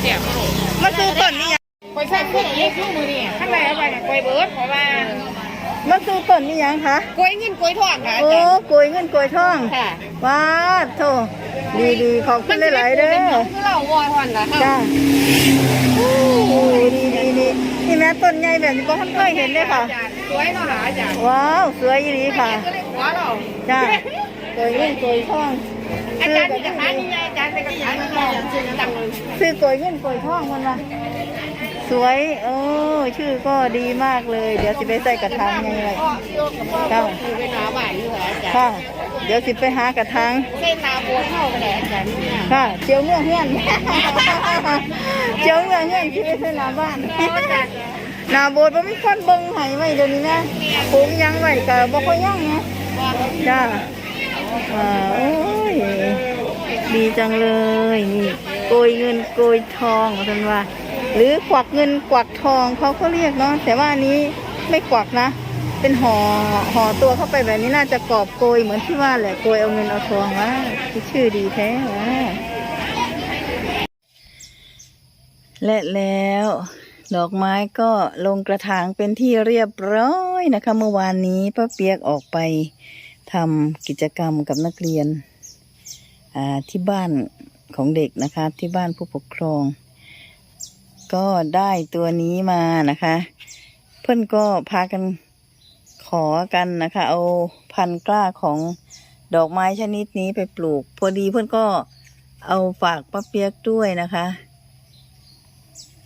เสียบมาซื้อต้นนี่ยังคอยใส่กุ้งเล็กลูกมือนี่ข้างในเอาไปน่ะคอยเบิร์ดเพราะว่ามาซื้อต้นนี่ยังคะกล้วยเงินกล้วยทองค่ะอาโอ้จารย์โกยเงินโกยทองค่ะว้าดโถดีดีๆขอบคุณหลายๆเด้อคือเราวอยหอนนะจ้าโอ้ดีดีดีนี่แม่ต้นใหญ่แบบนี้ก็ท่านเคยเห็นเลยค่ะ สวยเนาะหาอาจารย์ว้าวสวยดีค่ะก็เลยหัวเราจ้า โกยเงินโกยทองอาจารย์มีกระถางนี่ไงอาจารย์เป็นกระถางนี่ไงจังเลยซื้อโกยเงินโกยทองมันมาสวยโอ้ชื่อก็ดีมากเลย เดี๋ยวสิไปใส่กระถางยังไงพ่อโยกกับพ่อจ้าคือไปหนาบ้านอยู่เหรออาจารย์ค่ะเดี๋ยวสิไปหากระถางเส้นนาบัวเข้ากันเลยอาจารย์เนี่ยค่ะเจียวเมื่อเฮือนเจียวเมื่อเฮือนที่ไม่ใช่หน้าบ้านอาจารย์หน้าโบสถ์บ่มีคนเบิ่งให้ไว้เดี๋ยวนี้นะปลูกหยังไว้ก็บ่ค่อยยังนะจ้า อ่าโอ้ยดีจังเลยนี่โกยเงินโกยทองว่าซั่นว่า หรือควักเงินกวักทองเขาก็เรียกเนาะแต่ว่าอันนี้ไม่กวักนะ เป็นห่อห่อตัวเข้าไปแบบนี้น่าจะกอบโกยเหมือนที่ว่าแหละโกยเอาเงินเอาทองว่าชื่อดีแท้ว่าและแล้ว ดอกไม้ก็ลงกระถางเป็นที่เรียบร้อยนะคะ เมื่อวานนี้ป้าเปียกออกไป ทำกิจกรรมกับนักเรียนที่บ้านของเด็กนะคะ ที่บ้านผู้ปกครอง ก็ได้ตัวนี้มานะคะ เพื่อนก็พากันขอกันนะคะ เอาพันกล้าของดอกไม้ชนิดนี้ไปปลูก พอดีเพื่อนก็เอาฝากป้าเปียกด้วยนะคะ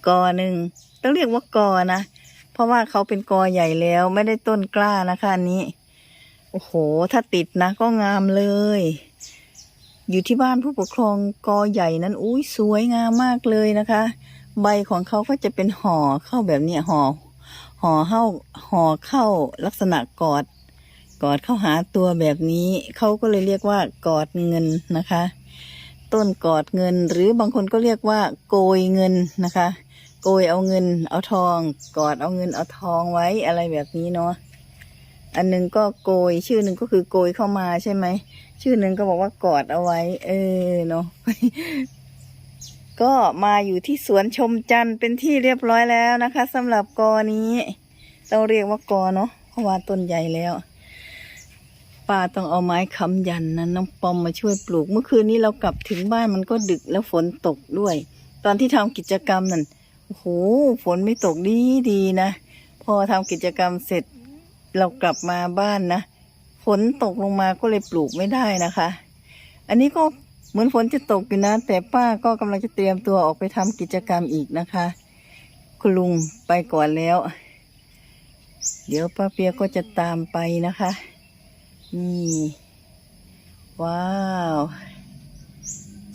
กอหนึ่งต้องเรียกว่ากอนะ เพราะว่าเขาเป็นกอใหญ่แล้วไม่ได้ต้นกล้านะคะอันนี้ โอ้โห ถ้าติดนะก็งามเลย อยู่ที่บ้านผู้ปกครองกอใหญ่นั้นอุ้ยสวยงามมากเลยนะคะ ใบของเขาก็จะเป็นห่อเข้าแบบเนี้ยห่อห่อเข้าห่อเข้าลักษณะกอด กอดเข้าหาตัวแบบนี้ เขาก็เลยเรียกว่ากอดเงินนะคะ ต้นกอดเงิน หรือบางคนก็เรียกว่า โกยเงินนะคะ โกยเอาเงิน เอาทอง กอดเอาเงินเอาทองไว้อะไรแบบนี้เนาะ อันหนึงก็โกย ชื่อหนึ่งก็คือโกยเข้ามาใช่ไหม ชื่อหนึ่งก็บอกว่ากอดเอาไว้ เออเนาะก็มาอยู่ที่สวนชมจันทร์เป็นที่เรียบร้อยแล้วนะคะสำหรับกอนี้ต้องเรียกว่ากอเนาะเพราะว่าต้นใหญ่แล้วป้าต้องเอาไม้ค้ำยันนะน้องปอมมาช่วยปลูก เมื่อคืนนี้เรากลับถึงบ้านมันก็ดึกแล้วฝนตกด้วย ตอนที่ทำกิจกรรมนั่นโอ้โหฝนไม่ตกดีดีนะ พอทำกิจกรรมเสร็จ เรากลับมาบ้านนะฝนตกลงมาก็เลยปลูกไม่ได้นะคะ อันนี้ก็เหมือนฝนจะตกอยู่นะ แต่ป้าก็กำลังจะเตรียมตัวออกไปทำกิจกรรมอีกนะคะ คุณลุงไปก่อนแล้ว เดี๋ยวป้าเปียก็จะตามไปนะคะ นี่ ว้าว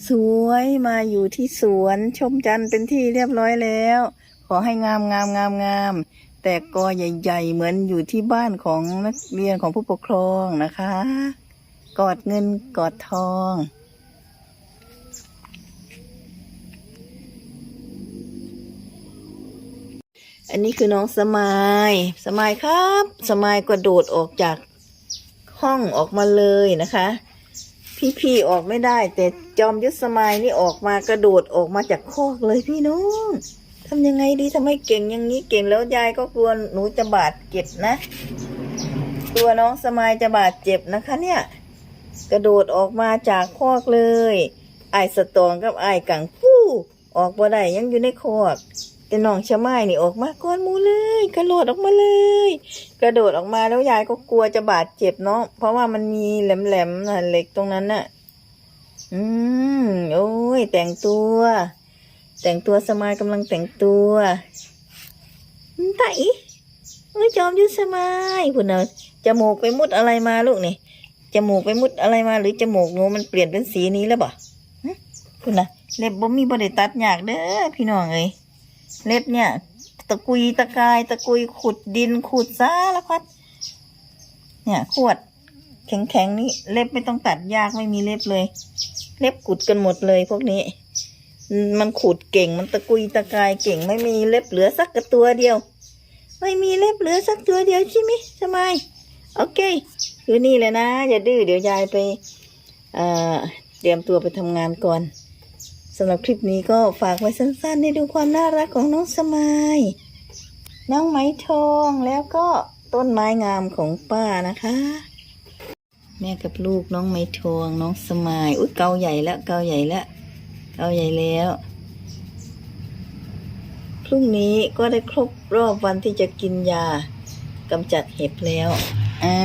สวยมาอยู่ที่สวนชมจันทร์เป็นที่เรียบร้อยแล้ว ขอให้งามงามงามงาม แต่กอใหญ่ ๆ เหมือนอยู่ที่บ้านของนักเรียนของผู้ปกครองนะคะ กอดเงินกอดทองอันนี้คือน้องสมาย สมายครับ สมายกระโดดออกจากห้องออกมาเลยนะคะ พี่ๆออกไม่ได้ แต่จอมยุทธสมัยนี่ออกมากระโดดออกมาจากคอกเลยพี่น้อง ทำยังไงดีทำให้เก่งอย่างนี้เก่งแล้วยายก็กลัวหนูจะบาดเจ็บนะกลัวน้องสมัยจะบาดเจ็บนะคะ เนี่ย กระโดดออกมาจากคอกเลยไอ้สตองกับไอ้กังฟู่ออกบ่ได้ยังอยู่ในคอกแต่น้องชะไม้นี่ออกมาก้อนหมูเลย กระโดดออกมาเลย กระโดดออกมาแล้วยายก็กลัวจะบาดเจ็บเนาะเพราะว่ามันมีแหลมๆเหล็กตรงนั้นน่ะ อืมโอ้ยแต่งตัว แต่งตัวสมายกำลังแต่งตัวอืมไต่เอ้ยจอมยุทธสมายคุณเอะจมูกไปมุดอะไรมาลูกนี่จมูกไปมุดอะไรมา หรือจมูกหนูมันเปลี่ยนเป็นสีนี้แล้วบ่คุณนะเล็บบ่มีบ่ได้ตัดยากเด้อพี่น้องเอ้ยเล็บเนี่ย ตะกุยตะกายตะกุยขุดดินขุดซาแล้วพัดเนี่ยขวดแข็งๆนี่เล็บไม่ต้องตัดยากไม่มีเล็บเลย เล็บขุดกันหมดเลยพวกนี้ มันขุดเก่งมันตะกุยตะกายเก่งไม่มีเล็บเหลือสักกระตัวเดียว ไม่มีเล็บเหลือสักตัวเดียวใช่ไหมสมัยโอเคคือนี่แหละนะอย่าดื้อเดี๋ยวยายไปเอ่อเตรียมตัวไปทำงานก่อนสำหรับคลิปนี้ก็ฝากไว้สั้นๆ ให้ดูความน่ารักของน้องสมายน้องไหมทองแล้วก็ต้นไม้งามของป้านะคะ แม่กับลูกน้องไหมทองน้องสมายอุ้ยเกาใหญ่แล้วเกาใหญ่แล้ว เกาใหญ่แล้ว พรุ่งนี้ก็ได้ครบรอบวันที่จะกินยากำจัดเห็บแล้ว อ่า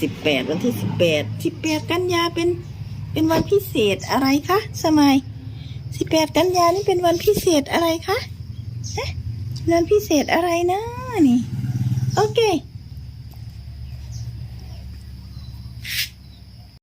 สิบแปดวันที่สิบแปดสิบแปดกันยาเป็น เป็นวันพิเศษอะไรคะสมัยสิบแปดกันยานี่เป็นวันพิเศษอะไรคะฮะวันพิเศษอะไรนะนี่ โอเค